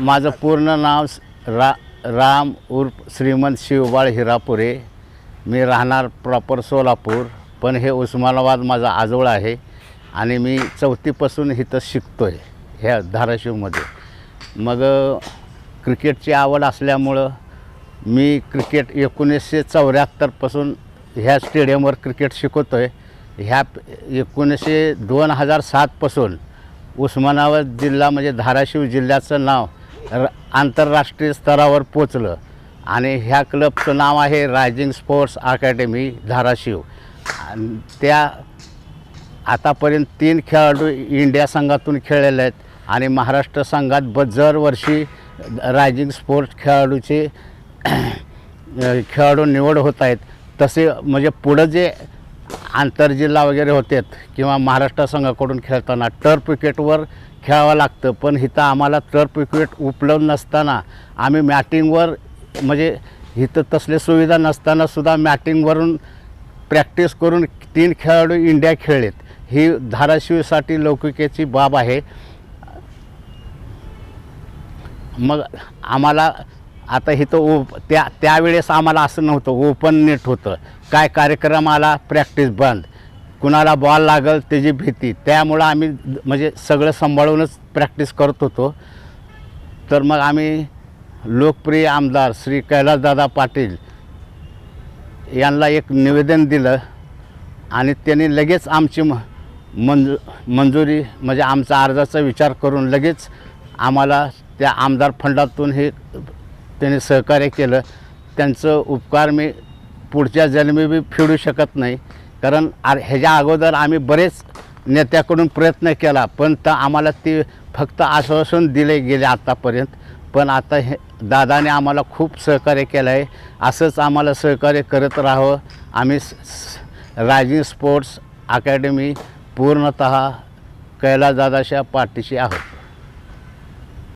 माझं पूर्ण नाव रा राम उर्फ श्रीमंत शिवबाळ हिरापुरे. मी राहणार प्रॉपर सोलापूर पण हे उस्मानाबाद माझा आजोळ आहे आणि मी चौथीपासून इथं शिकतो आहे ह्या धाराशिवमध्ये. मग क्रिकेटची आवड असल्यामुळं मी क्रिकेट एकोणीसशे चौऱ्याहत्तरपासून ह्या स्टेडियमवर क्रिकेट शिकवतो आहे ह्या एकोणीसशे दोन हजार सातपासून उस्मानाबाद जिल्हा म्हणजे धाराशिव जिल्ह्याचं नाव र आंतरराष्ट्रीय स्तरावर पोचलं. आणि ह्या क्लबचं नाव आहे रायझिंग स्पोर्ट्स अकॅडमी धाराशिव. त्या आतापर्यंत तीन खेळाडू इंडिया संघातून खेळलेले आहेत. आणि महाराष्ट्र संघात ब दरवर्षी रायझिंग स्पोर्ट्स खेळाडूचे खेळाडू निवड होत आहेत. तसे म्हणजे पुढं जे आंतरजिल्हा वगैरे होतात किंवा महाराष्ट्र संघाकडून खेळताना टर्फ विकेटवर खेळावं लागतं पण इथं आम्हाला टर्फ विकेट उपलब्ध नसताना आम्ही मॅटिंगवर म्हणजे इथं तसले सुविधा नसतानासुद्धा मॅटिंगवरून प्रॅक्टिस करून तीन खेळाडू इंडिया खेळलेत. ही धाराशिवसाठी लौकिकेची बाब आहे. मग आम्हाला आता हे तर ओप त्या त्यावेळेस आम्हाला असं नव्हतं ओपन नेट होतं. काय कार्यक्रम आला प्रॅक्टिस बंद. कुणाला बॉल लागल त्याची भीती. त्यामुळं आम्ही म्हणजे सगळं सांभाळूनच प्रॅक्टिस करत होतो. तर मग आम्ही लोकप्रिय आमदार श्री कैलासदादा पाटील यांना एक निवेदन दिलं आणि त्यांनी लगेच आमची म मंजू मंजुरी म्हणजे आमचा अर्जाचा विचार करून लगेच आम्हाला त्या आमदार फंडातून हे त्यांनी सहकार्य केलं. त्यांचं उपकार मी पुढच्या जन्मी बी फेडू शकत नाही. कारण आ ह्याच्या अगोदर आम्ही बरेच नेत्याकडून प्रयत्न केला पण तर आम्हाला ते फक्त आश्वासन दिले गेले आत्तापर्यंत पण आता हे दादाने आम्हाला खूप सहकार्य केलं आहे. असंच आम्हाला सहकार्य करत राहावं. आम्ही स- स्पोर्ट्स अकॅडमी पूर्णत कैलासदादाच्या पाठीशी आहोत.